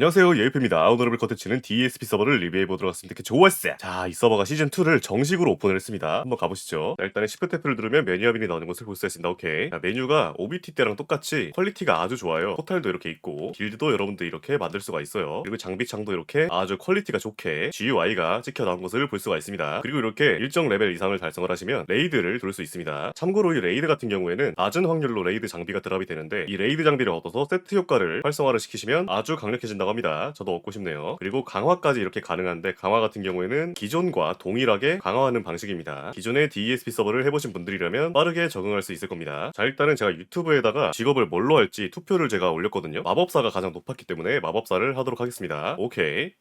안녕하세요. 예이프입니다. 오늘의 컨텐츠는 DSP 서버를 리뷰해보도록 하겠습니다. 좋았어 자이 서버가 시즌2를 정식으로 오픈을 했습니다. 한번 가보시죠. 자, 일단은 Shift F를 누르면 메뉴 화면이 나오는 것을 볼 수 있습니다. 오케이. 자, 메뉴가 OBT 때랑 똑같이 퀄리티가 아주 좋아요. 포탈도 이렇게 있고 길드도 여러분들 이렇게 만들 수가 있어요. 그리고 장비창도 이렇게 아주 퀄리티가 좋게 GUI가 찍혀 나온 것을 볼 수가 있습니다. 그리고 이렇게 일정 레벨 이상을 달성을 하시면 레이드를 돌 수 있습니다. 참고로 이 레이드 같은 경우에는 낮은 확률로 레이드 장비가 드랍이 되는데 이 레이드 장비를 얻어서 세트 효과를 활성화를 시키시면 아주 강력해진다고 합니다. 저도 얻고 싶네요. 그리고 강화까지 이렇게 가능한데 강화 같은 경우에는 기존과 동일하게 강화하는 방식입니다. 기존의 DESP 서버를 해보신 분들이라면 빠르게 적응할 수 있을 겁니다. 자 일단은 제가 유튜브에다가 직업을 뭘로 할지 투표를 제가 올렸거든요. 마법사가 가장 높았기 때문에 마법사를 하도록 하겠습니다. 오케이.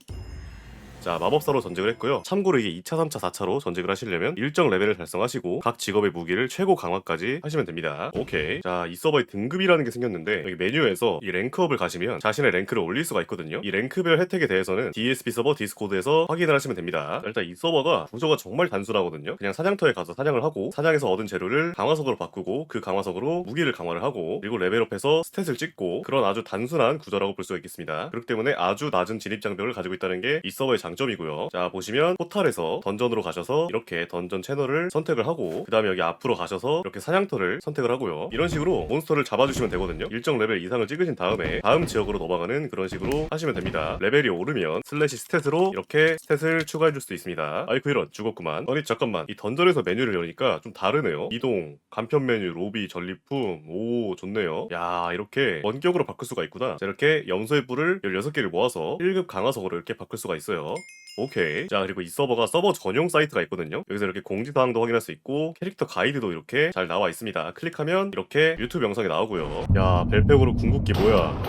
자 마법사로 전직을 했고요. 참고로 이게 2차 3차 4차로 전직을 하시려면 일정 레벨을 달성하시고 각 직업의 무기를 최고 강화까지 하시면 됩니다. 오케이. 자 이 서버에 등급이라는 게 생겼는데 여기 메뉴에서 이 랭크업을 가시면 자신의 랭크를 올릴 수가 있거든요. 이 랭크별 혜택에 대해서는 DSP 서버 디스코드에서 확인을 하시면 됩니다. 자, 일단 이 서버가 구조가 정말 단순하거든요. 그냥 사냥터에 가서 사냥을 하고 사냥에서 얻은 재료를 강화석으로 바꾸고 그 강화석으로 무기를 강화를 하고 그리고 레벨업해서 스탯을 찍고 그런 아주 단순한 구조라고 볼 수가 있겠습니다. 그렇기 때문에 아주 낮은 진입 장벽을 가지고 있다는 게 이 서버의 장 점이고요. 자 보시면 포탈에서 던전으로 가셔서 이렇게 던전 채널을 선택을 하고 그 다음에 여기 앞으로 가셔서 이렇게 사냥터를 선택을 하고요. 이런 식으로 몬스터를 잡아주시면 되거든요. 일정 레벨 이상을 찍으신 다음에 다음 지역으로 넘어가는 그런 식으로 하시면 됩니다. 레벨이 오르면 슬래시 스탯으로 이렇게 스탯을 추가해줄 수도 있습니다. 아이고 이런 죽었구만. 아니 잠깐만 이 던전에서 메뉴를 여니까 좀 다르네요. 이동, 간편 메뉴, 로비, 전리품 오 좋네요. 야 이렇게 원격으로 바꿀 수가 있구나. 자 이렇게 염소의 뿔을 16개를 모아서 1급 강화석으로 이렇게 바꿀 수가 있어요. 오케이. 자, 그리고 이 서버가 서버 전용 사이트가 있거든요. 여기서 이렇게 공지사항도 확인할 수 있고, 캐릭터 가이드도 이렇게 잘 나와 있습니다. 클릭하면 이렇게 유튜브 영상이 나오고요. 야, 벨팩으로 궁극기 뭐야.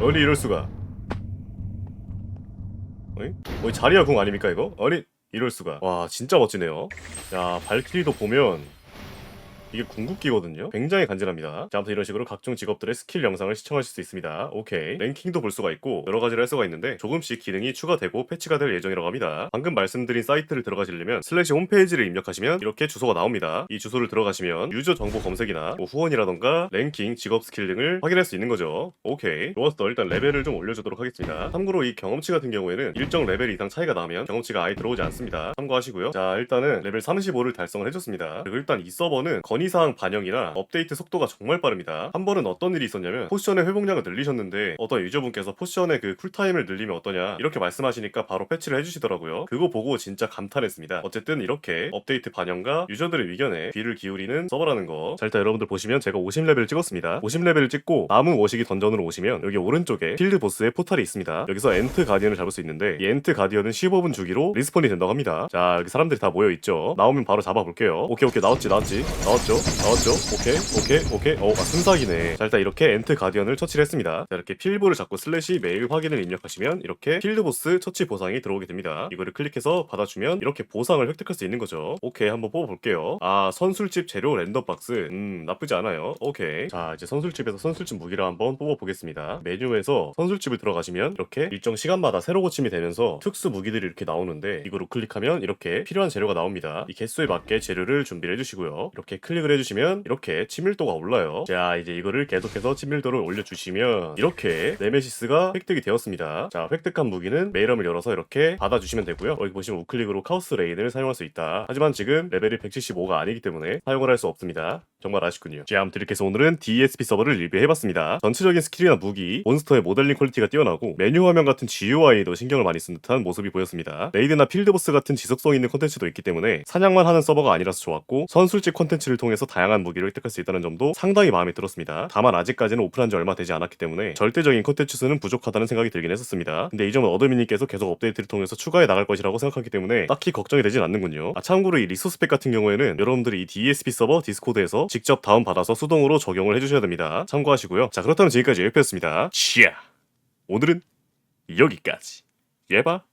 아니, 이럴 수가. 어이? 어이, 자리야 궁 아닙니까, 이거? 아니, 이럴 수가. 와, 진짜 멋지네요. 야, 발키리도 보면 이게 궁극기거든요. 굉장히 간지납니다. 자, 아무튼 이런 식으로 각종 직업들의 스킬 영상을 시청하실 수 있습니다. 오케이. 랭킹도 볼 수가 있고 여러 가지를 할 수가 있는데 조금씩 기능이 추가되고 패치가 될 예정이라고 합니다. 방금 말씀드린 사이트를 들어가시려면 슬래시 홈페이지를 입력하시면 이렇게 주소가 나옵니다. 이 주소를 들어가시면 유저 정보 검색이나 뭐 후원이라던가 랭킹, 직업 스킬 등을 확인할 수 있는 거죠. 오케이. 좋았어. 일단 레벨을 좀 올려주도록 하겠습니다. 참고로 이 경험치 같은 경우에는 일정 레벨 이상 차이가 나면 경험치가 아예 들어오지 않습니다. 참고하시고요. 자, 일단은 레벨 35를 달성을 해줬습니다. 그리고 일단 이 서버는 건 의사항 반영이나 업데이트 속도가 정말 빠릅니다. 한 번은 어떤 일이 있었냐면 포션의 회복량을 늘리셨는데 어떤 유저분께서 포션의 그 쿨타임을 늘리면 어떠냐 이렇게 말씀하시니까 바로 패치를 해주시더라고요. 그거 보고 진짜 감탄했습니다. 어쨌든 이렇게 업데이트 반영과 유저들의 의견에 귀를 기울이는 서버라는 거. 자 일단 여러분들 보시면 제가 50레벨을 찍었습니다. 50레벨을 찍고 남은 워식이 던전으로 오시면 여기 오른쪽에 필드 보스의 포탈이 있습니다. 여기서 엔트 가디언을 잡을 수 있는데 이 엔트 가디언은 15분 주기로 리스폰이 된다고 합니다. 자 여기 사람들이 다 모여 있죠. 나오면 바로 잡아볼게요. 오케이 오케이 나왔지 나왔지 나왔 죠 나왔죠 오케이 오케이 오케이 어 아, 순삭이네. 자 일단 이렇게 엔트 가디언을 처치를 했습니다. 자 이렇게 필보를 잡고 슬래시 메일 확인을 입력하시면 이렇게 필드 보스 처치 보상이 들어오게 됩니다. 이거를 클릭해서 받아주면 이렇게 보상을 획득할 수 있는 거죠. 오케이 한번 뽑아볼게요. 아 선술집 재료 랜덤 박스 음 나쁘지 않아요. 오케이 자 이제 선술집에서 선술집 무기를 한번 뽑아보겠습니다. 메뉴에서 선술집을 들어가시면 이렇게 일정 시간마다 새로 고침이 되면서 특수 무기들이 이렇게 나오는데 이거로 클릭하면 이렇게 필요한 재료가 나옵니다. 이 개수에 맞게 재료를 준비를 해주시고요. 이렇게 클릭 을 해주시면 이렇게 친밀도가 올라요. 자 이제 이거를 계속해서 친밀도를 올려주시면 이렇게 네메시스가 획득이 되었습니다. 자 획득한 무기는 메일함을 열어서 이렇게 받아주시면 되고요. 여기 보시면 우클릭으로 카우스 레인을 사용할 수 있다. 하지만 지금 레벨이 175가 아니기 때문에 사용을 할 수 없습니다. 정말 아쉽군요. 자, 아무튼 이렇게 해서 오늘은 DSP 서버를 리뷰해봤습니다. 전체적인 스킬이나 무기, 몬스터의 모델링 퀄리티가 뛰어나고 메뉴 화면 같은 GUI도 신경을 많이 쓴 듯한 모습이 보였습니다. 레이드나 필드보스 같은 지속성 있는 콘텐츠도 있기 때문에 사냥만 하는 서버가 아니라서 좋았고 선술집 콘텐츠를 통해서 다양한 무기를 획득할 수 있다는 점도 상당히 마음에 들었습니다. 다만 아직까지는 오픈한 지 얼마 되지 않았기 때문에 절대적인 콘텐츠 수는 부족하다는 생각이 들긴 했었습니다. 근데 이 점은 어드민님께서 계속 업데이트를 통해서 추가해 나갈 것이라고 생각하기 때문에 딱히 걱정이 되진 않는군요. 아, 참고로 이 리소스 팩 같은 경우에는 여러분들이 이 DSP 서버 디스코드에서 직접 다운받아서 수동으로 적용을 해주셔야 됩니다. 참고하시고요. 자 그렇다면 지금까지 예표였습니다. 치아 오늘은 여기까지. 예바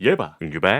예바 응규바